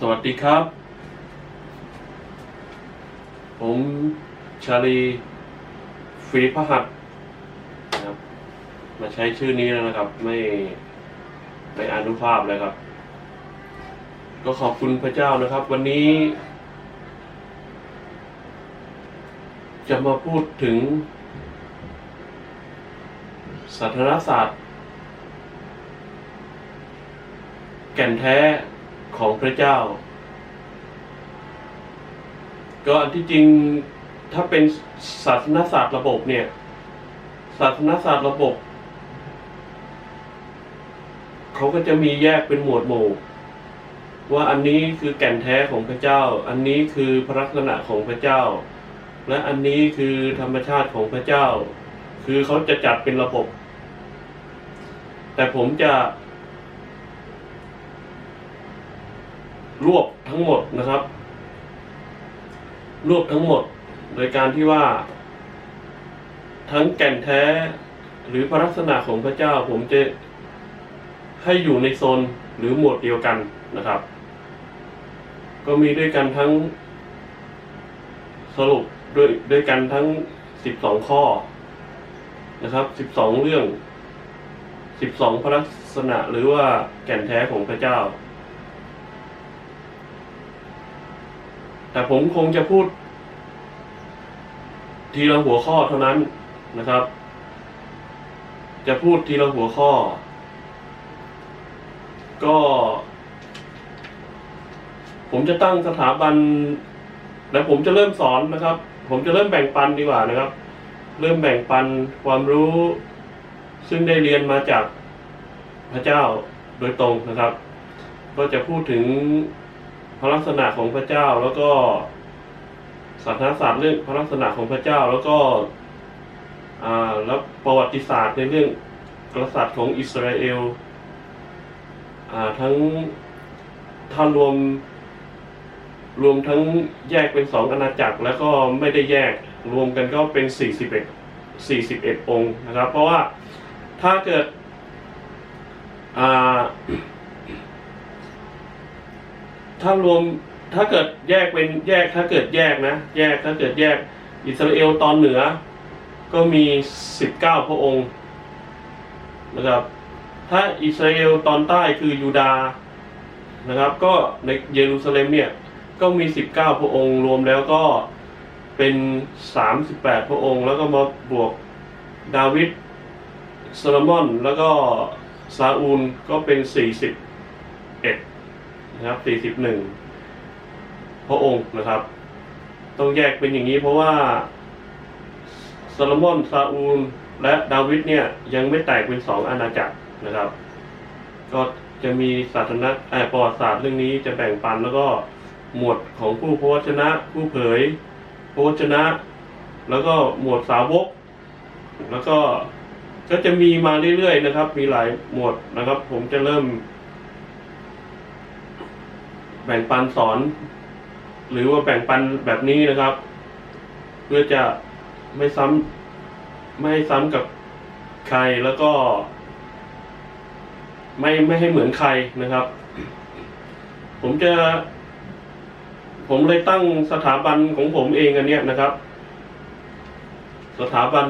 สวัสดีครับ ผมชาลีฟรีพหัสนะครับ มาใช้ชื่อนี้แล้วนะครับ ไม่ไม่อนุภาพเลยครับ ก็ขอบคุณพระเจ้านะครับ วันนี้ จะมาพูดถึงสาธารณศาสตร์ แก่นแท้ ของพระเจ้า ก็อันที่จริงถ้าเป็นศาสนศาสตร์ระบบเนี่ย ศาสนศาสตร์ระบบเขาก็จะมีแยกเป็นหมวดหมู่ ว่าอันนี้คือแก่นแท้ของพระเจ้า อันนี้คือพระลักษณะของพระเจ้า และอันนี้คือธรรมชาติของพระเจ้า คือเขาจะจัดเป็นระบบ แต่ผมจะ รวบทั้งหมดนะครับ รวบทั้งหมด โดยการที่ว่า ทั้งแก่นแท้ หรือพระลักษณะของพระเจ้าผมจะให้อยู่ในโซนหรือหมวดเดียวกันนะครับ ก็มีด้วยกันทั้งสรุปด้วยด้วยกันทั้งสิบสองข้อนะครับสิบสองเรื่องสิบสองพระลักษณะหรือว่าแก่นแท้ของพระเจ้า แต่ผมคงจะพูด ทีละหัวข้อเท่านั้นนะครับ จะพูดทีละหัวข้อ ก็ ผมจะตั้งสถาบันแล้วผมจะเริ่มสอนนะครับ ผมจะเริ่มแบ่งปันดีกว่านะครับ เริ่มแบ่งปันความรู้ ซึ่งได้เรียนมาจากพระเจ้าโดยตรงนะครับ ก็จะพูดถึง พระลักษณะของพระเจ้าแล้วก็ศาสนศาสตร์เรื่องพระลักษณะของพระเจ้าแล้วก็อ่าแล้วประวัติศาสตร์ในเรื่องกษัตริย์ของอิสราเอลอ่าทั้งถ้ารวมรวมทั้งแยกเป็นสองอาณาจักร แล้วก็ไม่ได้แยกรวมกันก็เป็นสี่สิบเอ็ดสี่สิบเอ็ดองค์นะครับ เพราะว่าถ้าเกิดอ่า ถ้ารวมถ้าเกิดแยกเป็นแยกถ้าเกิดแยกนะ แยกถ้าเกิดแยกอิสราเอลตอนเหนือ ก็มีสิบเก้าพระองค์นะครับ ถ้าอิสราเอลตอนใต้คือยูดาห์นะครับ ก็ในเยรูซาเล็มเนี่ยก็มีสิบเก้าพระองค์รวมแล้วก็เป็นสามสิบแปดพระองค์ แล้วก็มาบวกดาวิดโซโลมอนแล้วก็ซาอูลก็เป็นสี่สิบเอ็ด นะครับสี่สิบหนึ่งพระองค์นะครับ ต้องแยกเป็นอย่างนี้เพราะว่าโซโลมอนซาอูล และดาวิดเนี่ยยังไม่แตกเป็นสองอาณาจักรนะครับ ก็จะมีศาสนาเอ่อประวัติศาสตร์เรื่องนี้จะแบ่งปันแล้วก็หมวดของผู้พระวจนะ ผู้เผยพระวจนะ แล้วก็หมวดสาวก แล้วก็ก็จะมีมาเรื่อยๆนะครับ มีหลายหมวดนะครับ ผมจะเริ่ม แบ่งปันสอน หรือว่าแบ่งปันแบบนี้นะครับ เพื่อจะไม่ซ้ำไม่ให้ซ้ำกับใครแล้วก็ ไม่ไม่ให้เหมือนใครนะครับ ผมจะ ผมเลยตั้งสถาบันของผมเองอันเนี้ยนะครับ สถาบัน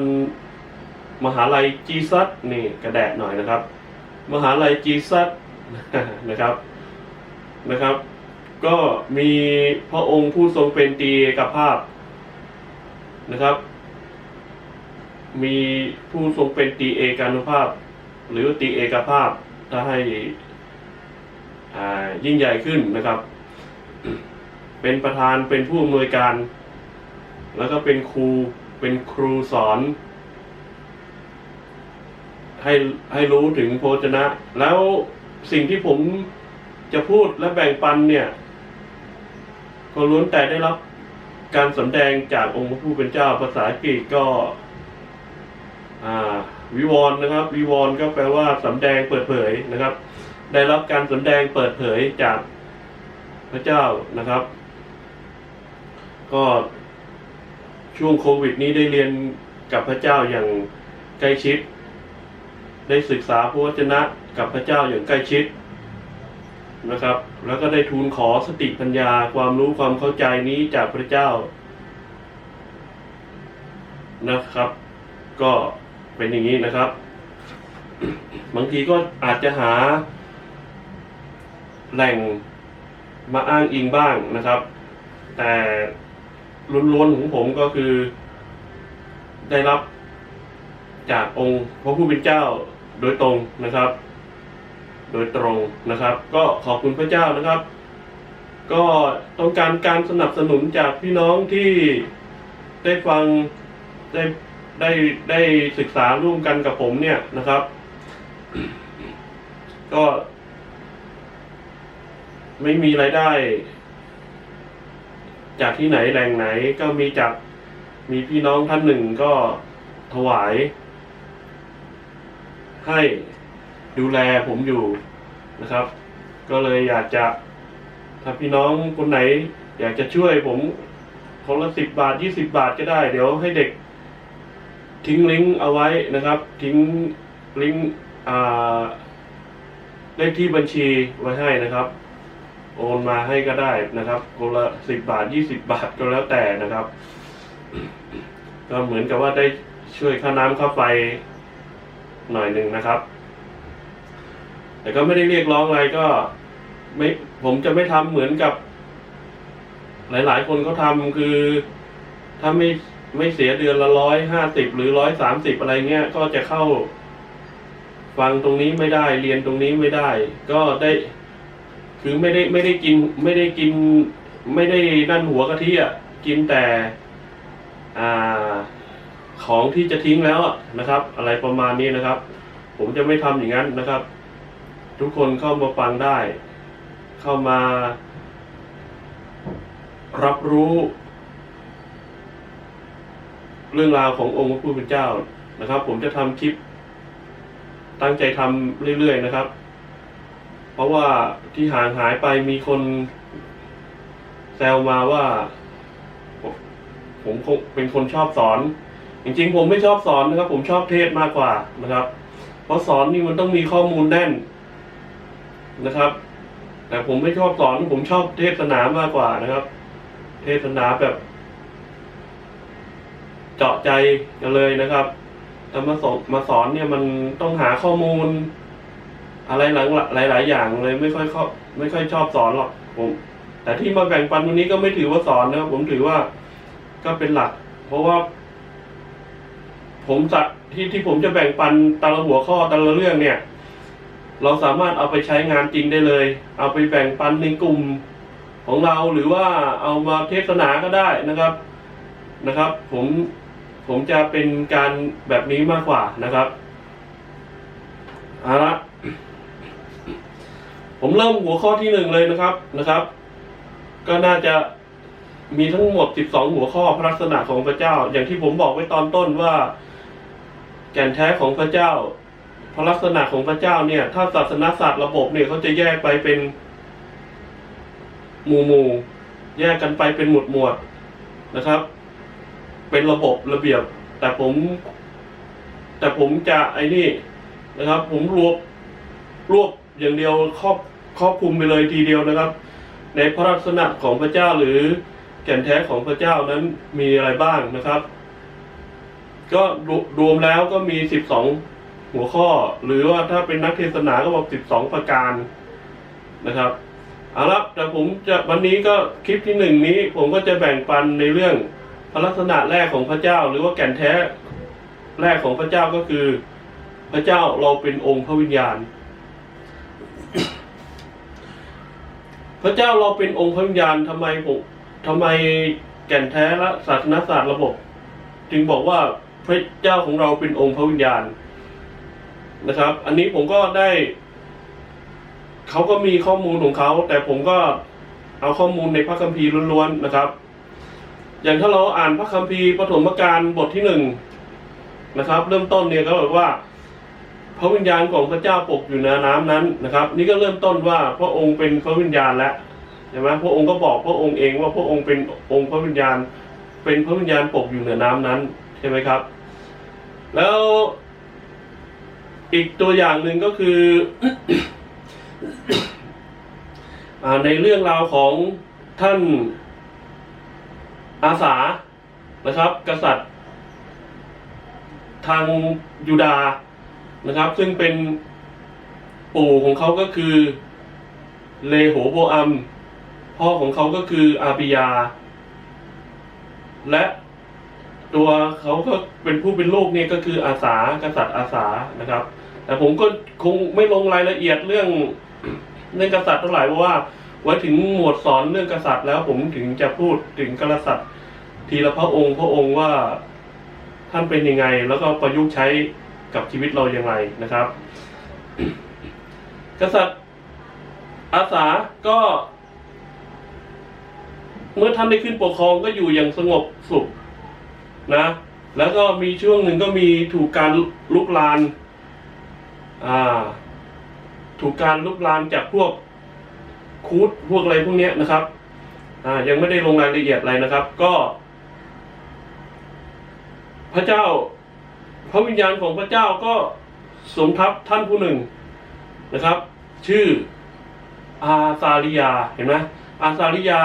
มหาลัยจีซัตนี่กระแดดหน่อยนะครับ มหาลัยจีซัตนะครับนะครับ ก็มีพระองค์ผู้ทรงเป็นตีเอกภาพนะครับ มีผู้ทรงเป็นตีเอกานุภาพ หรือตีเอกภาพถ้าให้อายิ่งใหญ่ขึ้นนะครับ เป็นประธานเป็นผู้อำนวยการ แล้วก็เป็นครูเป็นครูสอน ให้ให้รู้ถึงโภชนะ แล้วสิ่งที่ผมจะพูดและแบ่งปันเนี่ย ก็ล้วนแต่ได้รับการสำแดงจากองค์พระผู้เป็นเจ้าภาษาอังกฤษก็วิวรณ์นะครับวิวรณ์ก็แปลว่าสำแดงเปิดเผยนะครับ ได้รับการสำแดงเปิดเผยจากพระเจ้านะครับ ก็ช่วงโควิดนี้ได้เรียนกับพระเจ้าอย่างใกล้ชิด ได้ศึกษาพระวจนะกับพระเจ้าอย่างใกล้ชิด นะครับ แล้วก็ได้ทูลขอสติปัญญาความรู้ความเข้าใจนี้จากพระเจ้านะครับ ก็เป็นอย่างนี้นะครับ บางทีก็อาจจะหา แหล่งมาอ้างอิงบ้างนะครับ แต่ล้วนๆของผมก็คือ ได้รับจากองค์พระผู้เป็นเจ้าโดยตรงนะครับ โดยตรงนะครับ ก็ขอบคุณพระเจ้านะครับ ก็ต้องการการสนับสนุนจากพี่น้องที่ได้ฟังได้ได้ได้ศึกษาร่วมกันกับผมเนี่ยนะครับ ก็ ไม่มีรายได้ จากที่ไหนแหล่งไหนก็มีจากมีพี่น้องท่านหนึ่งก็ถวายให้ ดูแลผมอยู่นะครับ ก็เลยอยากจะถ้าพี่น้องคนไหน อยากจะช่วยผมคนละสิบบาทยี่สิบบาทก็ได้ เดี๋ยวให้เด็ก ทิ้งลิงก์เอาไว้นะครับ ทิ้งลิงก์เลขที่บัญชีไว้ให้นะครับ โอนมาให้ก็ได้นะครับคนละสิบบาทยี่สิบบาทก็แล้วแต่นะครับ ก็เหมือนกับว่าได้ช่วยค่าน้ำค่าไฟหน่อยหนึ่งนะครับ แต่ก็ไม่ได้เรียกร้องอะไรก็ ไม่ผมจะไม่ทำเหมือนกับ หลาย ๆ คนเขาทำคือ ถ้าไม่ไม่เสียเดือนละร้อยห้าสิบหรือร้อยสามสิบอะไรเงี้ยก็จะเข้า ฟังตรงนี้ไม่ได้ เรียนตรงนี้ไม่ได้ ก็ได้ คือไม่ได้ไม่ได้กิน ไม่ได้กิน ไม่ได้นั่นหัวกะทิอะกินแต่ อ่า ของที่จะทิ้งแล้วนะครับ อะไรประมาณนี้นะครับ ผมจะไม่ทำอย่างนั้นนะครับ ทุกคนเข้ามาฟังได้ เข้ามา รับรู้ เรื่องราวขององค์พระผู้เป็นเจ้านะครับ ผมจะทำคลิป ตั้งใจทำเรื่อยๆนะครับ เพราะว่าที่ห่างหายไปมีคนแซวมาว่า ผมเป็นคนชอบสอน จริงๆ ผมไม่ชอบสอนนะครับ ผมชอบเทศมากกว่านะครับ เพราะสอนนี่มันต้องมีข้อมูลแน่น นะครับ แต่ผมไม่ชอบสอนผมชอบเทศนามากกว่านะครับ เทศนาแบบ เจาะใจกันเลยนะครับแต่มาสอนมาสอนเนี่ยมันต้องหาข้อมูล อะไรหลังหลายๆอย่างเลยไม่ค่อยชอบไม่ค่อยชอบสอนหรอกผม แต่ที่มาแบ่งปันวันนี้ก็ไม่ถือว่าสอนนะครับผมถือว่าก็เป็นหลัก เพราะว่า ผมจะที่ที่ผมจะแบ่งปันแต่ละหัวข้อแต่ละเรื่องเนี่ย เราสามารถเอาไปใช้งานจริงได้เลย เอาไปแบ่งปันในกลุ่มของเราหรือว่าเอามาเทศนาก็ได้นะครับนะครับ ผมผมจะเป็นการแบบนี้มากกว่านะครับเอาละผมเริ่มหัวข้อที่หนึ่งเลยนะครับนะครับ ก็น่าจะมีทั้งหมด 12 หัวข้อพระลักษณะของพระเจ้า อย่างที่ผมบอกไว้ตอนต้นว่า แก่นแท้ของพระเจ้า พระลักษณะของพระเจ้าเนี่ย ถ้าศาสนาศาสตร์ระบบเนี่ยเขาจะแยกไปเป็นหมู่หมู่แยกกันไปเป็นหมวดหมวดนะครับ เป็นระบบระเบียบ แต่ผม แต่ผมจะไอ้นี่นะครับ ผมรวบรวบอย่างเดียวครอบครอบคลุมไปเลยทีเดียวนะครับ ในพระลักษณะของพระเจ้าหรือแก่นแท้ของพระเจ้านั้นมีอะไรบ้างนะครับ ก็รวมแล้วก็มีสิบสอง หัวข้อ หรือว่าถ้าเป็นนักเทศนาก็บอกสิบสองประการนะครับเอาละแต่ผมจะวันนี้ก็คลิปที่หนึ่งนี้ ผมก็จะแบ่งปันในเรื่องพระลักษณะแรกของพระเจ้า หรือว่าแก่นแท้แรกของพระเจ้าก็คือ พระเจ้าเราเป็นองค์พระวิญญาณ พระเจ้าเราเป็นองค์พระวิญญาณทำไมผมทำไมแก่นแท้และศาสนศาสตร์ระบบ จึงบอกว่าพระเจ้าของเราเป็นองค์พระวิญญาณ นะครับ อันนี้ผมก็ได้ เขาก็มีข้อมูลของเขา แต่ผมก็เอาข้อมูลในพระคัมภีร์ล้วนๆนะครับ อย่างถ้าเราอ่านพระคัมภีร์ปฐมกาลบทที่หนึ่งนะครับ เริ่มต้นเนี่ยก็บอกว่า พระวิญญาณของพระเจ้าปกอยู่ในน้ำนั้นนะครับ นี่ก็เริ่มต้นว่าพระองค์เป็นพระวิญญาณแล้วใช่ไหมพระองค์ก็บอกพระองค์เองว่าพระองค์เป็นองค์พระวิญญาณ เป็นพระวิญญาณปกอยู่เหนือน้ำนั้นใช่ไหมครับ แล้ว อีกตัวอย่างหนึ่งก็คืออในเรื่องราวของท่านอาสานะครับ กษัตริย์ ทางยูดานะครับ ซึ่งเป็นปู่ของเขาก็คือเลโหโบอัม พ่อของเขาก็คืออาบิยา และ ตัวเขาก็เป็นผู้เป็นลูกเนี่ยก็คืออาสากษัตริย์อาสานะครับ แต่ผมก็คงไม่ลงรายละเอียดเรื่องเรื่องกษัตริย์เท่าไหร่เพราะว่าไว้ถึงหมวดสอนเรื่องกษัตริย์แล้วผมถึงจะพูดถึงกษัตริย์ ทีละพระองค์พระองค์ว่าท่านเป็นยังไง แล้วก็ประยุกต์ใช้กับชีวิตเราอย่างไรนะครับ กษัตริย์อาสาก็ เมื่อท่านได้ขึ้นปกครองก็อยู่อย่างสงบสุข นะ แล้วก็มีช่วงหนึ่งก็มีถูกการลุกลานอ่าถูกการลุกลานจากพวกคูดพวกอะไรพวกเนี้ยนะครับอ่ายังไม่ได้ลงรายละเอียดอะไรนะครับ ก็ พระเจ้า พระวิญญาณของพระเจ้าก็สมทับท่านผู้หนึ่งนะครับ ชื่ออาซาริยาเห็นไหมอาซาริยา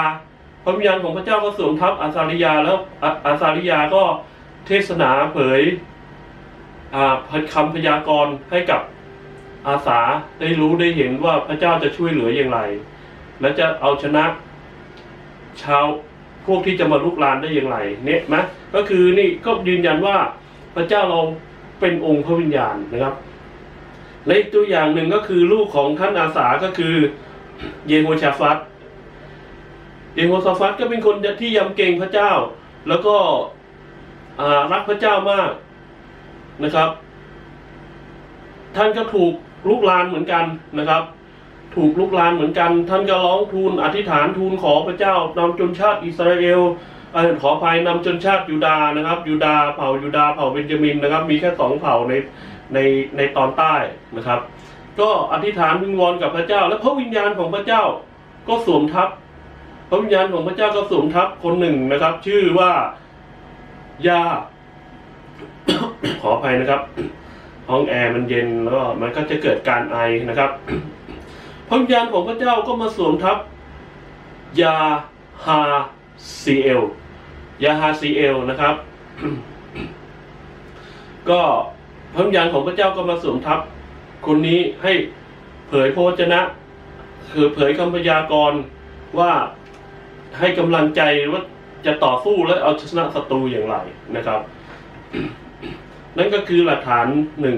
พระวิญญาณของพระเจ้าก็สวมทับอาซาริยาแล้วอาอาซาริยาก็เทศนาเผยอ่าคำพยากรณ์ให้กับอาสาได้รู้ได้เห็นว่าพระเจ้าจะช่วยเหลืออย่างไร และจะเอาชนะชาวพวกที่จะมาลุกลานได้อย่างไรเนี่ยนะก็คือนี่ก็ยืนยันว่าพระเจ้าเราเป็นองค์พระวิญญาณนะครับและอีกตัวอย่างหนึ่งก็คือลูกของท่านอาสาก็คือเยโฮชาฟัต เยโฮชาฟัตก็เป็นคนที่ยำเกรงพระเจ้า แล้วก็รักพระเจ้ามากนะครับ ท่านก็ถูกลุกลานเหมือนกันนะครับ ถูกลุกลานเหมือนกัน ท่านก็ร้องทูลอธิษฐานทูลขอพระเจ้านำชนชาติอิสราเอลขออภัยนำชนชาติยูดาห์นะครับ ยูดาห์เผ่ายูดาห์เผ่าเบนจามินนะครับ มีแค่สองเผ่าในในในตอนใต้นะครับ ก็อธิษฐานวิงวอนกับพระเจ้า และพระวิญญาณของพระเจ้าก็สวมทับ พระวิญญาณของพระเจ้าก็สวมทับคนหนึ่งนะครับ ชื่อว่ายาขออภัยนะครับ ห้องแอร์มันเย็นแล้วก็มันก็จะเกิดการไอนะครับ พระวิญญาณของพระเจ้าก็มาสวมทับยาฮาซีเอลยาฮาซีเอลนะครับ ก็พระวิญญาณของพระเจ้าก็มาสวมทับคนนี้ให้เผยพระวจนะ คือเผยคำพยากรณ์ว่า ให้กำลังใจว่าจะต่อสู้และเอาชนะศัตรูอย่างไรนะครับ นั่นก็คือหลักฐานหนึ่ง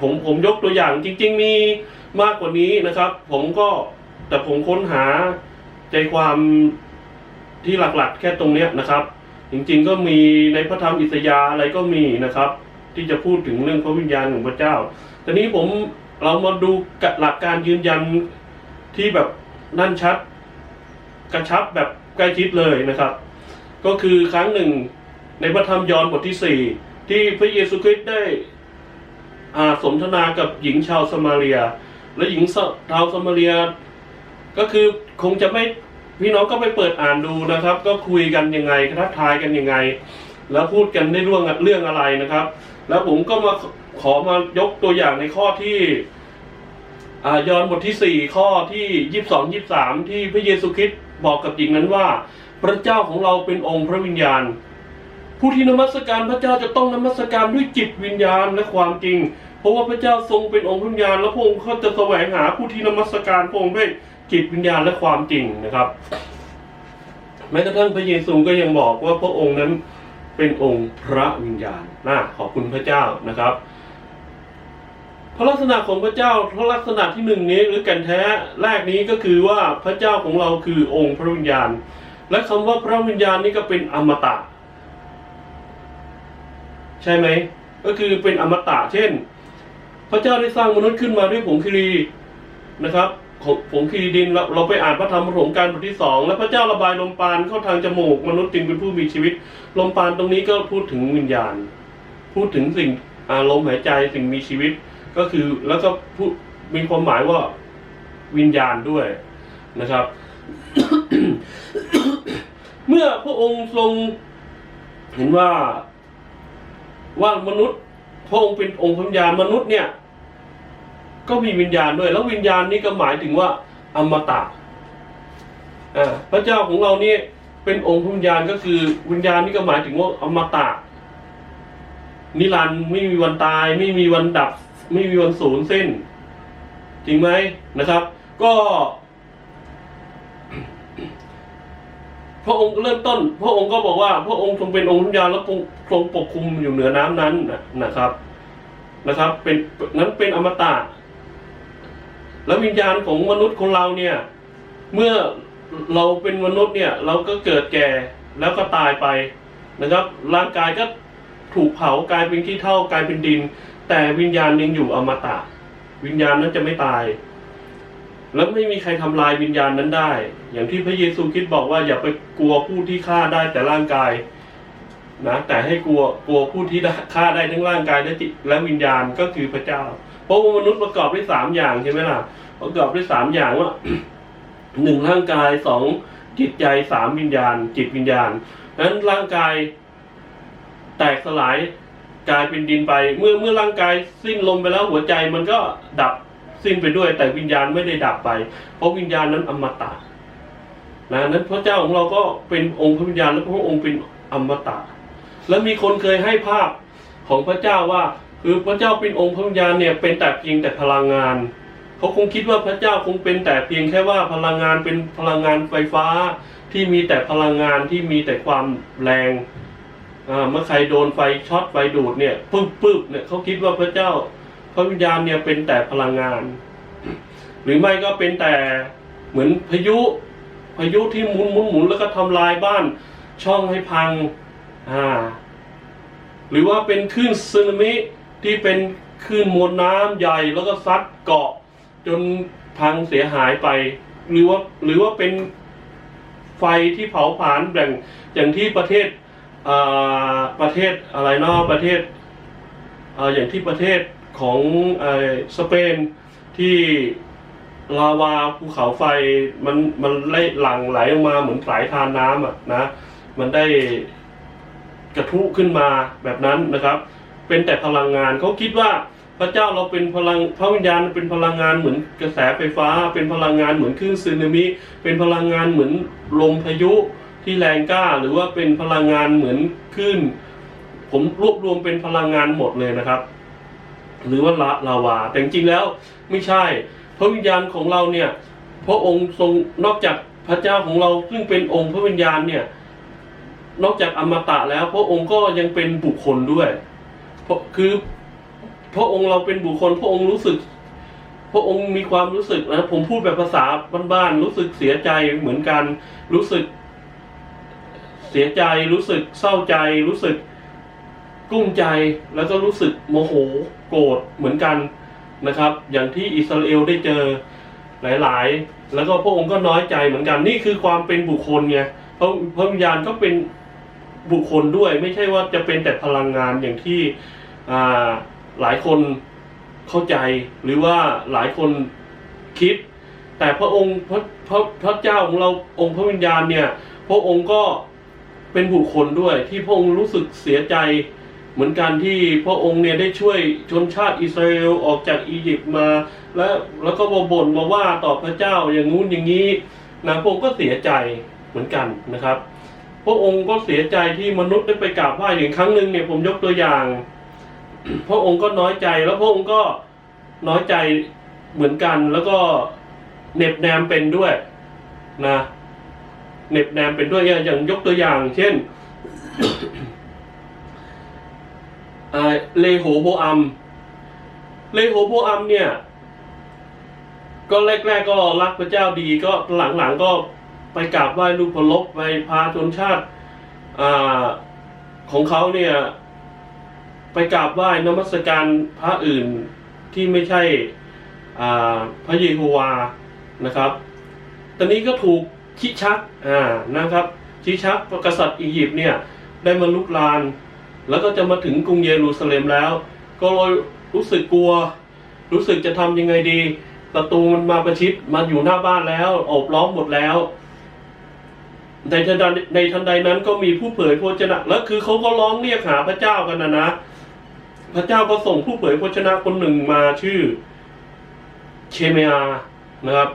ผมผมยกตัวอย่างจริง ๆ มีมากกว่านี้นะครับ ผมก็แต่ผมค้นหาใจความที่หลักๆ แค่ตรงเนี้ยนะครับ จริงๆก็มีในพระธรรมอิสยาอะไรก็มีนะครับ ที่จะพูดถึงเรื่องพระวิญญาณของพระเจ้าทีนี้ผมเรามาดูกับหลักการยืนยันที่แบบนั่นชัด กระชับแบบใกล้ชิดเลยนะครับ ก็คือครั้งหนึ่งในพระธรรมยอห์นบทที่สี่ที่พระเยซูคริสต์ได้อาสนทนากับหญิงชาวสมาเรีย และหญิงชาวสมาเรีย ก็คือคงจะไม่พี่น้องก็ไปเปิดอ่านดูนะครับ ก็คุยกันยังไงทักทายกันยังไง แล้วพูดกันได้เรื่องเรื่องอะไรนะครับ แล้วผมก็มาขอมายกตัวอย่างในข้อที่อ่ายอห์นบทที่สี่ข้อที่ยี่สิบสองยี่สามที่พระเยซูคริสต์ บอกกับหญิงนั้นว่า พระเจ้าของเราเป็นองค์พระวิญญาณ ผู้ที่นมัสการพระเจ้าจะต้องนมัสการด้วยจิตวิญญาณและความจริง เพราะว่าพระเจ้าทรงเป็นองค์พระวิญญาณ และพระองค์เขาจะแสวงหาผู้ที่นมัสการพระองค์ด้วยจิตวิญญาณและความจริงนะครับแม้กระทั่งพระเยซูก็ยังบอกว่าพระองค์นั้นเป็นองค์พระวิญญาณนะขอบคุณพระเจ้านะครับ พระลักษณะของพระเจ้าพระลักษณะที่หนึ่งนี้หรือแก่นแท้แรกนี้ก็คือว่าพระเจ้าของเราคือองค์พระวิญญาณ และคำว่าพระวิญญาณนี่ก็เป็นอมตะ ใช่ไหมก็คือเป็นอมตะ เช่น พระเจ้าได้สร้างมนุษย์ขึ้นมาด้วยผงคีรีนะครับผงคีรีดินเราเราไปอ่านพระธรรมปฐมกาลบทที่สองแล้วพระเจ้าระบายลมปาณเข้าทางจมูก มนุษย์จึงเป็นผู้มีชีวิต ลมปาณตรงนี้ก็พูดถึงวิญญาณ พูดถึงสิ่งอารมณ์หายใจสิ่งมีชีวิต ก็คือแล้วก็พูดมีความหมายว่าวิญญาณด้วยนะครับ เมื่อพระองค์ทรงเห็นว่าว่ามนุษย์พระองค์เป็นองค์พระวิญญาณมนุษย์เนี่ย ก็มีวิญญาณด้วย แล้ววิญญาณนี้ก็หมายถึงว่าอมตะพระเจ้าของเรานี่เป็นองค์พระวิญญาณก็คือวิญญาณนี่ก็หมายถึงว่าอมตะนิรันดร์ไม่มีวันตาย ไม่มีวันดับ ไม่มีวันสูญสิ้น จริงไหมนะครับ ก็พระองค์เริ่มต้น พระองค์ก็บอกว่า พระองค์ทรงเป็นองค์พระวิญญาณแล้วทรงปกคลุมอยู่เหนือน้ำนั้นนะครับ นะครับ เป็นนั้นเป็นอมตะ แล้ววิญญาณของมนุษย์ของเราเนี่ย เมื่อเราเป็นมนุษย์เนี่ย เราก็เกิดแก่แล้วก็ตายไปนะครับ ร่างกายก็ถูกเผากลายเป็นขี้เถ้ากลายเป็นดิน แต่วิญญาณยังอยู่อมตะ วิญญาณนั้นจะไม่ตาย แล้วไม่มีใครทำลายวิญญาณนั้นได้ อย่างที่พระเยซูคริดบอกว่าอย่าไปกลัวผู้ที่ฆ่าได้แต่ร่างกายนะแต่ให้กลัวกลัวผู้ที่ฆ่าได้ทั้งร่างกายและจิตและวิญญาณก็คือพระเจ้า เพราะว่ามนุษย์ประกอบด้วยสามอย่างใช่ไหมล่ะ ประกอบด้วยสามอย่างว่าหนึ่งร่างกายสองจิตใจสามวิญญาณ จิตวิญญาณนั้นร่างกายแตกสลาย กลายเป็นดินไป เมื่อเมื่อร่างกายสิ้นลมไปแล้วหัวใจมันก็ดับสิ้นไปด้วย แต่วิญญาณไม่ได้ดับไป เพราะวิญญาณนั้นอมตะนะนั้นพระเจ้าของเราก็เป็นองค์พระวิญญาณและพระองค์เป็นอมตะ แล้วมีคนเคยให้ภาพของพระเจ้าว่า คือพระเจ้าเป็นองค์พระวิญญาณเนี่ยเป็นแต่เพียงแต่พลังงานเขาคงคิดว่าพระเจ้าคงเป็นแต่เพียงแค่ว่าพลังงานเป็นพลังงานไฟฟ้าที่มีแต่พลังงานที่มีแต่ความแรง เมื่อใครโดนไฟช็อตไฟดูดเนี่ยปึ๊บปึ๊บเนี่ยเขาคิดว่าพระเจ้าพระวิญญาณเนี่ยเป็นแต่พลังงาน หรือไม่ก็เป็นแต่เหมือนพายุพายุที่หมุนหมุนหมุนแล้วก็ทำลายบ้านช่องให้พังอ่าหรือว่าเป็นคลื่นสึนามิที่เป็นคลื่นมวลน้ำใหญ่แล้วก็ซัดเกาะ จนพังเสียหายไป หรือว่าหรือว่าเป็นไฟที่เผาผลาญแบ่งอย่างที่ประเทศ ประเทศอะไรนาะประเทศอย่างที่ประเทศของอสเปนที่ลาวาภูเขาไฟมันมันไล่หลั่งไหลออกมาเหมือนสายทานน้ำอะนะมันได้กระทุขึ้นมาแบบนั้นนะครับ เป็นแต่พลังงานเขาคิดว่าพระเจ้าเราเป็นพลังพระวิญญาณเป็นพลังงานเหมือนกระแสไฟฟ้า เป็นพลังงานเหมือนคลื่นสึนามิเป็นพลังงานเหมือนลมพายุ ที่แรงกล้า หรือว่าเป็นพลังงานเหมือนคลื่นผมรวบรวมเป็นพลังงานหมดเลยนะครับ หรือว่าลาลาวา แต่จริงๆแล้วไม่ใช่ พระวิญญาณของเราเนี่ยพระองค์ทรงนอกจากพระเจ้าของเราซึ่งเป็นองค์พระวิญญาณเนี่ย นอกจากอมตะแล้ว พระองค์ก็ยังเป็นบุคคลด้วยเพราะคือพระองค์เราเป็นบุคคล พระองค์รู้สึก พระองค์มีความรู้สึกนะผมพูดแบบภาษาบ้านๆรู้สึกเสียใจเหมือนกันรู้สึก เสียใจรู้สึกเศร้าใจ รู้สึกกุ้มใจแล้วก็รู้สึกโมโหโกรธเหมือนกันนะครับ อย่างที่อิสราเอลได้เจอหลาย ๆ แล้วก็พระองค์ก็น้อยใจเหมือนกัน นี่คือความเป็นบุคคลไงพระพระวิญญาณก็เป็นบุคคลด้วย ไม่ใช่ว่าจะเป็นแต่พลังงานอย่างที่อ่าหลายคนเข้าใจหรือว่าหลายคนคิด แต่พระองค์พระพระพระเจ้าของเราองค์พระวิญญาณเนี่ย พระองค์ก็ เป็นบุคคลด้วย ที่พระองค์รู้สึกเสียใจ เหมือนกันที่พระองค์เนี่ยได้ช่วยชนชาติอิสราเอลออกจากอียิปต์มา แล้วแล้วก็มาบ่นมาว่าต่อพระเจ้าอย่างงู้นอย่างนี้นะพระองค์ก็เสียใจเหมือนกันนะครับ พระองค์ก็เสียใจที่มนุษย์ได้ไปกราบไหว้อย่างครั้งหนึ่งเนี่ยผมยกตัวอย่าง พระองค์ก็น้อยใจแล้วพระองค์ก็น้อยใจเหมือนกันแล้วก็เหน็บแนมเป็นด้วยนะ เหน็บแนมเป็นด้วยอย่างยกตัวอย่าง เช่นเลโหโบอัมเลโหโบอัมเนี่ย ก็แรกๆก็รักพระเจ้าดีก็หลังๆก็ไปกราบไหว้ลูกพลบไปพาชนชาติอ่าของเขาเนี่ย ไปกราบไหว้นมัสการพระอื่นที่ไม่ใช่อ่าพระเยโฮวานะครับ ตอนนี้ก็ถูก ชิชักอ่านะครับชิชักกษัตริย์อียิปต์เนี่ยได้มาลุกลาน แล้วก็จะมาถึงกรุงเยรูซาเล็มแล้ว ก็เลยรู้สึกกลัว รู้สึกจะทำยังไงดีศัตรูมันมาประชิดมาอยู่หน้าบ้านแล้วโอบล้อมหมดแล้วในทันใดในทันใดนั้นก็มีผู้เผยพระวจนะ แล้วคือเขาก็ร้องเรียกหาพระเจ้ากันนะนะ พระเจ้าก็ส่งผู้เผยพระวจนะคนหนึ่งมาชื่อ เชเมอานะครับ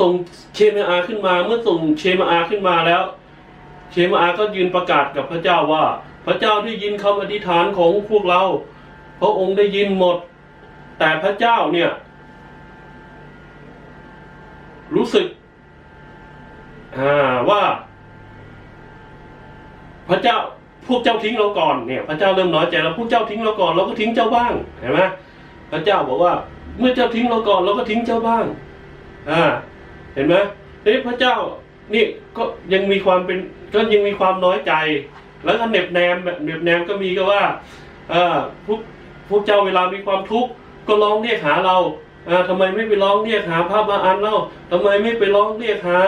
ส่งเชมาอาขึ้นมา เมื่อส่งเชมาอาขึ้นมาแล้ว เชมาอาก็ยืนประกาศกับพระเจ้าว่า พระเจ้าได้ยินคำอธิษฐานของพวกเรา พระองค์ได้ยินหมด แต่พระเจ้าเนี่ย รู้สึกว่า พระเจ้าพวกเจ้าทิ้งเราก่อนเนี่ย พระเจ้าเริ่มน้อยใจแล้วพวกเจ้าทิ้งเราก่อนเราก็ทิ้งเจ้าบ้างเห็นไหมพระเจ้าบอกว่า เมื่อเจ้าทิ้งเราก่อนเราก็ทิ้งเจ้าบ้าง อ่า ห็นไหมนี่พระเจ้านี่ก็ยังมีความเป็นก็ยังมีความน้อยใจ แล้วก็เหน็บแนมแบบเหน็บแนมก็มีก็ว่าเออพวกพวกเจ้าเวลามีความทุกข์ก็ร้องเรียกหาเราอ่าทำไมไม่ไปร้องเรียกหาพระมาอันเล่าทำไมไม่ไปร้องเรียกหา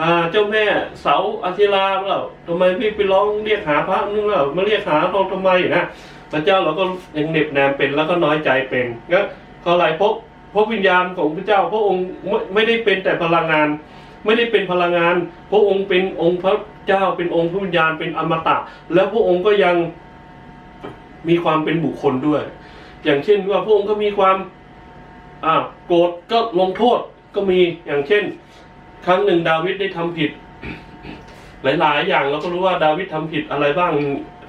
อ่าเจ้าแม่เสาอาทิราเปล่าทำไมไม่ไปร้องเรียกหาพระนึงเล่ามาเรียกหาเราทำไมนะพระเจ้าเราก็ยังเหน็บแนมเป็นแล้วก็น้อยใจเป็นก็อะไรเพราะเพราะวิญญาณของพระเจ้า พระองค์ไม่ไม่ได้เป็นแต่พลังงาน ไม่ได้เป็นพลังงาน พระองค์เป็นองค์พระเจ้าเป็นองค์พระวิญญาณเป็นอมตะ แล้วพระองค์ก็ยังมีความเป็นบุคคลด้วย อย่างเช่นว่าพระองค์ก็มีความอ่าโกรธก็ลงโทษก็มีอย่างเช่น ครั้งหนึ่งดาวิดได้ทำผิด หลาย ๆ อย่างเราก็รู้ว่าดาวิดทำผิดอะไรบ้าง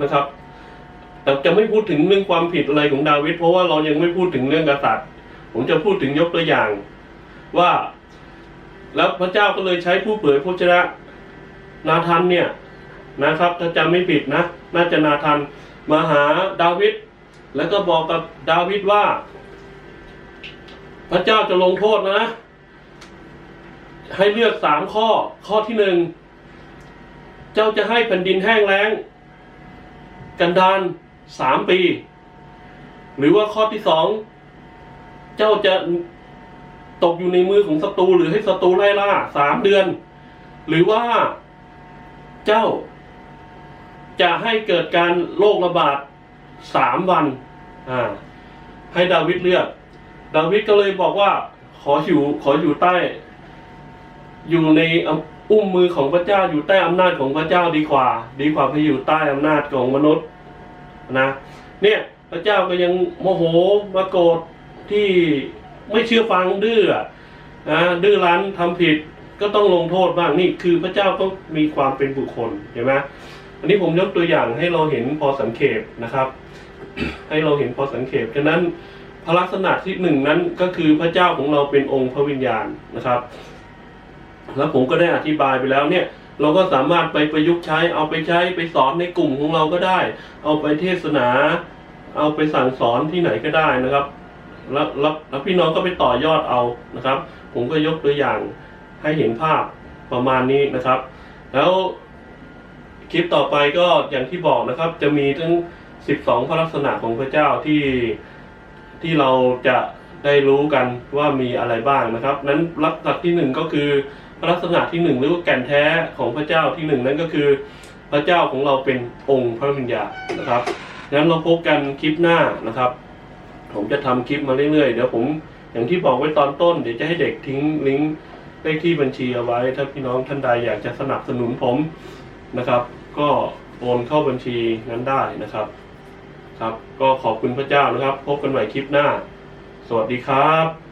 นะครับแต่จะไม่พูดถึงเรื่องความผิดอะไรของดาวิดเพราะว่าเรายังไม่พูดถึงเรื่องกษัตริย์ ผมจะพูดถึงยกตัวอย่างว่า แล้วพระเจ้าก็เลยใช้ผู้เผยพระชนะนาธานเนี่ยนะครับ ถ้าจำไม่ผิดนะ น่าจะนาธานมาหาดาวิดแล้วก็บอกกับดาวิดว่า พระเจ้าจะลงโทษนะ ให้เลือกสามข้อข้อที่หนึ่งเจ้าจะให้แผ่นดินแห้งแล้ง กันดานสามปี หรือว่าข้อที่สอง เจ้าจะตกอยู่ในมือของศัตรูหรือให้ศัตรูไล่ล่าสามเดือน หรือว่าเจ้า จะให้เกิดการโรคระบาดสามวัน อ่า ให้ดาวิดเลือก ดาวิดก็เลยบอกว่า ขออยู่ขออยู่ใต้ อยู่ในอุ้มมือของพระเจ้าอยู่ใต้อำนาจของพระเจ้าดีกว่า ดีกว่าไปอยู่ใต้อำนาจของมนุษย์นะ เนี่ย พระเจ้าก็ยังโมโหมาโกรธ ที่ไม่เชื่อฟังดื้อนะดื้อรั้นทำผิดก็ต้องลงโทษบ้างนี่คือพระเจ้าก็มีความเป็นบุคคลเห็นไหมอันนี้ผมยกตัวอย่างให้เราเห็นพอสังเขปนะครับ ให้เราเห็นพอสังเขปฉะนั้นพระลักษณะที่หนึ่งนั้นก็คือพระเจ้าของเราเป็นองค์พระวิญญาณนะครับ แล้วผมก็ได้อธิบายไปแล้วเนี่ยเราก็สามารถไปประยุกต์ใช้เอาไปใช้ไปสอนในกลุ่มของเราก็ได้ เอาไปเทศนา เอาไปสั่งสอนที่ไหนก็ได้นะครับ แล้วแล้วแล้วพี่น้องก็ไปต่อยอดเอานะครับ ผมก็ยกตัวอย่างให้เห็นภาพประมาณนี้นะครับ แล้วคลิปต่อไปก็อย่างที่บอกนะครับ จะมีทั้ง 12 พระลักษณะของพระเจ้าที่ที่เราจะได้รู้กันว่ามีอะไรบ้างนะครับ นั้นลักษณะที่หนึ่งก็คือพระลักษณะที่หนึ่งหรือว่าแก่นแท้ของพระเจ้าที่หนึ่งนั่นก็คือ พระเจ้าของเราเป็นองค์พระวิญญาณนะครับงั้นเราพบกันคลิปหน้านะครับ ผมจะทำคลิปมาเรื่อยๆ เดี๋ยวผมอย่างที่บอกไว้ตอนต้น เดี๋ยวจะให้เด็กทิ้งลิงก์เลขที่บัญชีเอาไว้ ถ้าพี่น้องท่านใดอยากจะสนับสนุนผมนะครับ ก็โอนเข้าบัญชีนั้นได้นะครับ ครับ ก็ขอบคุณพระเจ้านะครับ พบกันใหม่คลิปหน้า สวัสดีครับ